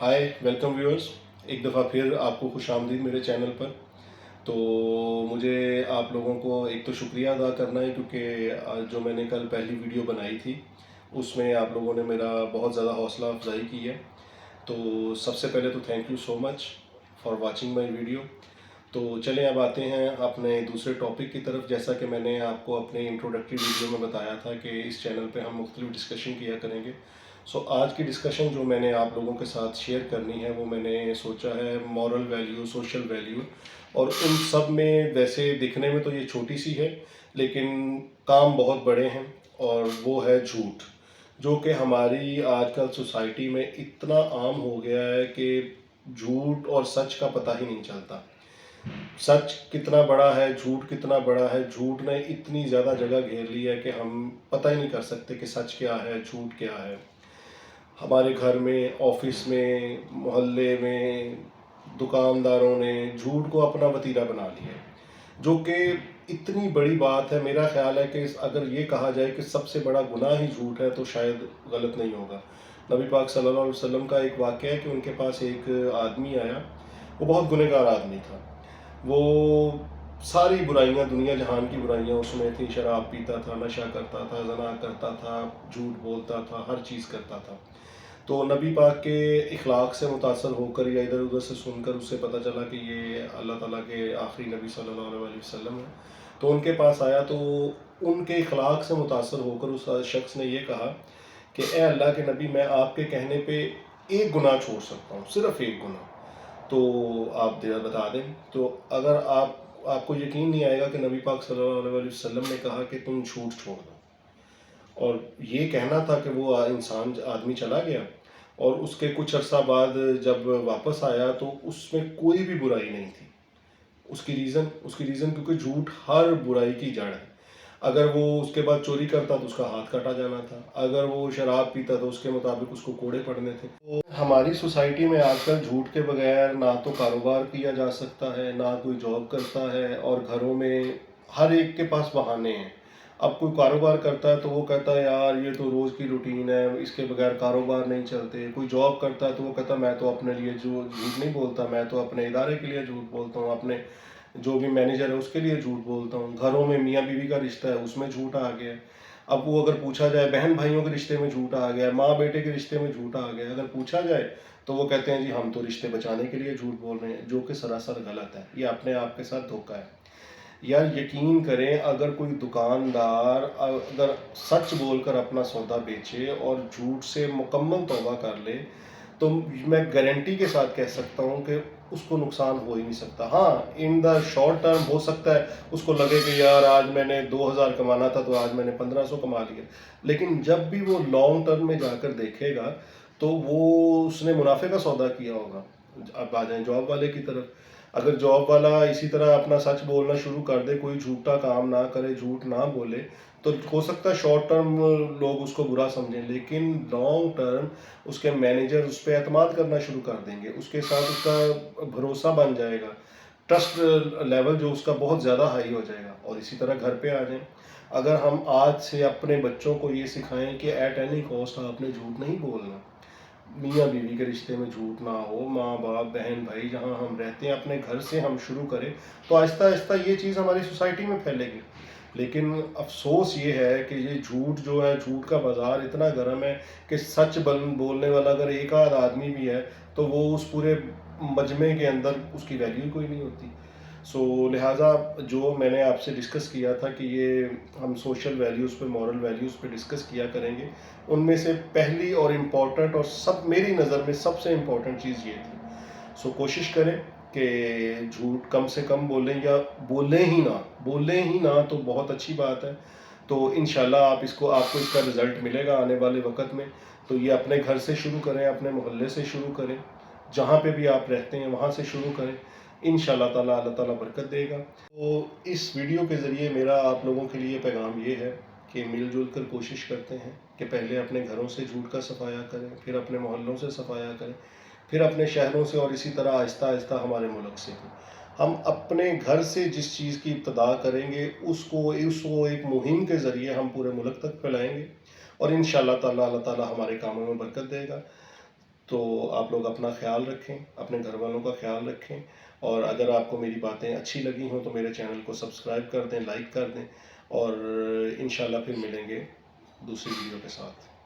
ہائے welcome viewers ایک دفعہ پھر آپ کو خوش آمدید میرے چینل پر. تو مجھے آپ لوگوں کو ایک تو شکریہ ادا کرنا ہے کیونکہ جو میں نے کل پہلی ویڈیو بنائی تھی، اس میں آپ لوگوں نے میرا بہت زیادہ حوصلہ افزائی کی ہے. تو سب سے پہلے تو thank you so much for watching my video تو چلیں اب آتے ہیں اپنے دوسرے ٹاپک کی طرف. جیسا کہ میں نے آپ کو اپنے انٹروڈکٹری ویڈیو میں بتایا تھا کہ اس چینل پہ ہم مختلف ڈسکشن کیا کریں گے. سو آج کی ڈسکشن جو میں نے آپ لوگوں کے ساتھ شیئر کرنی ہے، وہ میں نے سوچا ہے مورل ویلیو سوشل ویلیو اور ان سب میں ویسے دکھنے میں تو یہ چھوٹی سی ہے، لیکن کام بہت بڑے ہیں اور وہ ہے جھوٹ، جو کہ ہماری آج کل سوسائٹی میں اتنا عام ہو گیا ہے کہ جھوٹ اور سچ کا پتہ ہی نہیں چلتا۔ سچ کتنا بڑا ہے، جھوٹ کتنا بڑا ہے، جھوٹ نے اتنی زیادہ جگہ گھیر لی ہے کہ ہم پتہ ہی نہیں کر سکتے کہ سچ کیا ہے، جھوٹ کیا ہے۔ ہمارے گھر میں، آفس میں، محلے میں، دکانداروں نے جھوٹ کو اپنا وتیرہ بنا لیا ہے۔ جو کہ اتنی بڑی بات ہے، میرا خیال ہے کہ اگر یہ کہا جائے کہ سب سے بڑا گناہ ہی جھوٹ ہے، تو شاید غلط نہیں ہوگا۔ نبی پاک صلی اللہ علیہ وسلم کا ایک واقعہ ہے کہ ان کے پاس ایک آدمی آیا۔ وہ بہت گنہ گار آدمی تھا۔ وہ ساری برائیاں، دنیا جہان کی برائیاں، اس میں تھیں شراب پیتا تھا، نشہ کرتا تھا، زنا کرتا تھا، جھوٹ بولتا تھا، ہر چیز کرتا تھا۔ تو نبی پاک کے اخلاق سے متاثر ہو کر یا ادھر ادھر سے سن کر اس سے پتہ چلا کہ یہ اللہ تعالیٰ کے آخری نبی صلی اللہ علیہ وسلم ہے تو ان کے پاس آیا تو ان کے اخلاق سے متاثر ہو کر اس شخص نے یہ کہا کہ اے اللہ کے نبی، میں آپ کے کہنے پہ ایک گناہ چھوڑ سکتا ہوں، صرف ایک گناہ۔ تو آپ بتا دیں۔ تو اگر آپ آپ کو یقین نہیں آئے گا کہ نبی پاک صلی اللہ علیہ وسلم نے کہا کہ تم جھوٹ چھوڑ دو۔ اور یہ کہنا تھا کہ وہ انسان آدمی چلا گیا اور اس کے کچھ عرصہ بعد جب واپس آیا تو اس میں کوئی بھی برائی نہیں تھی۔ اس کی ریزن، اس کی ریزن کیونکہ جھوٹ ہر برائی کی جڑ ہے۔ اگر وہ اس کے بعد چوری کرتا تو اس کا ہاتھ کاٹا جانا تھا۔ اگر وہ شراب پیتا تو اس کے مطابق اس کو کوڑے پڑنے تھے۔ تو ہماری سوسائٹی میں آج کل جھوٹ کے بغیر نہ تو کاروبار کیا جا سکتا ہے، نہ کوئی جاب کرتا ہے اور گھروں میں ہر ایک کے پاس بہانے ہیں۔ اب کوئی کاروبار کرتا ہے تو وہ کہتا ہے، یار، یہ تو روز کی روٹین ہے، اس کے بغیر کاروبار نہیں چلتے۔ کوئی جاب کرتا ہے تو وہ کہتا ہے، میں تو اپنے لیے جو جھوٹ نہیں بولتا، میں تو اپنے ادارے کے لیے جھوٹ بولتا ہوں، اپنے جو بھی مینیجر ہے اس کے لیے جھوٹ بولتا ہوں۔ گھروں میں میاں بیوی کا رشتہ ہے، اس میں جھوٹ آ گیا۔ اب وہ اگر پوچھا جائے بہن بھائیوں کے رشتے میں جھوٹ آ گیا، ماں بیٹے کے رشتے میں جھوٹ آ گیا، اگر پوچھا جائے تو وہ کہتے ہیں جی ہم تو رشتے بچانے کے لیے جھوٹ بول رہے ہیں، جو کہ سراسر غلط ہے۔ یہ اپنے آپ کے ساتھ دھوکا ہے۔ یا یقین کریں، اگر کوئی دکاندار اگر سچ بول کر اپنا سودا بیچے اور جھوٹ سے مکمل توبہ کر لے تو میں گارنٹی کے ساتھ کہہ سکتا ہوں کہ اس کو نقصان ہو ہی نہیں سکتا۔ ہاں ان دا شارٹ ٹرم ہو سکتا ہے۔ اس کو لگے کہ یار، آج میں نے دو ہزار کمانا تھا تو آج میں نے پندرہ سو کما لیا۔ لیکن جب بھی وہ لانگ ٹرم میں جا کر دیکھے گا تو وہ اس نے منافع کا سودا کیا ہوگا۔ اب آ جائیں جاب والے کی طرف۔ اگر جاب والا اسی طرح اپنا سچ بولنا شروع کر دے، کوئی جھوٹا کام نہ کرے، جھوٹ نہ بولے تو ہو سکتا ہے شارٹ ٹرم لوگ اس کو برا سمجھیں، لیکن لانگ ٹرم اس کے مینیجر اس پہ اعتماد کرنا شروع کر دیں گے، اس کے ساتھ اس کا بھروسہ بن جائے گا۔ ٹرسٹ لیول جو اس کا بہت زیادہ ہائی ہو جائے گا اور اسی طرح گھر پہ آ جائیں۔ اگر ہم آج سے اپنے بچوں کو یہ سکھائیں کہ ایٹ اینی کاسٹ آپ نے جھوٹ نہیں بولنا، میاں بیوی کے رشتے میں جھوٹ نہ ہو، ماں باپ، بہن، بھائی جہاں ہم رہتے ہیں، اپنے گھر سے ہم شروع کریں، تو آہستہ آہستہ یہ چیز ہماری سوسائٹی میں پھیلے گی۔ لیکن افسوس یہ ہے کہ یہ جھوٹ جو ہے، جھوٹ کا بازار اتنا گرم ہے کہ سچ بن، بولنے والا اگر ایک آدھ آدمی بھی ہے تو وہ اس پورے مجمع کے اندر اس کی ویلیو کوئی نہیں ہوتی۔ سو لہٰذا جو میں نے آپ سے ڈسکس کیا تھا کہ یہ ہم سوشل ویلیوز پہ مورل ویلیوز پہ ڈسکس کیا کریں گے، ان میں سے پہلی اور امپورٹنٹ اور سب، میری نظر میں سب سے امپورٹنٹ چیز یہ تھی۔ سو کوشش کریں۔ کہ جھوٹ کم سے کم بولیں یا بولیں ہی نہ، بولیں ہی نہ تو بہت اچھی بات ہے۔ تو انشاءاللہ آپ اس کو، آپ کو اس کا رزلٹ ملے گا آنے والے وقت میں۔ تو یہ اپنے گھر سے شروع کریں، اپنے محلے سے شروع کریں۔ جہاں پہ بھی آپ رہتے ہیں وہاں سے شروع کریں۔ ان شاء اللہ تعالیٰ اللہ تعالیٰ برکت دے گا۔ تو اس ویڈیو کے ذریعے میرا آپ لوگوں کے لیے پیغام یہ ہے کہ مل جل کر کوشش کرتے ہیں کہ پہلے اپنے گھروں سے جھوٹ کا صفایا کریں، پھر اپنے محلوں سے صفایا کریں۔ پھر اپنے شہروں سے اور اسی طرح آہستہ آہستہ ہمارے ملک سے۔ ہم اپنے گھر سے جس چیز کی ابتدا کریں گے، اس کو اس کو ایک مہم کے ذریعے ہم پورے ملک تک پھیلائیں گے اور ان شاء اللہ تعالیٰ اللہ تعالیٰ ہمارے کاموں میں برکت دے گا۔ تو آپ لوگ اپنا خیال رکھیں، اپنے گھر والوں کا خیال رکھیں اور اگر آپ کو میری باتیں اچھی لگی ہوں تو میرے چینل کو سبسکرائب کر دیں، لائک کر دیں اور انشاءاللہ پھر ملیں گے دوسری ویڈیو کے ساتھ۔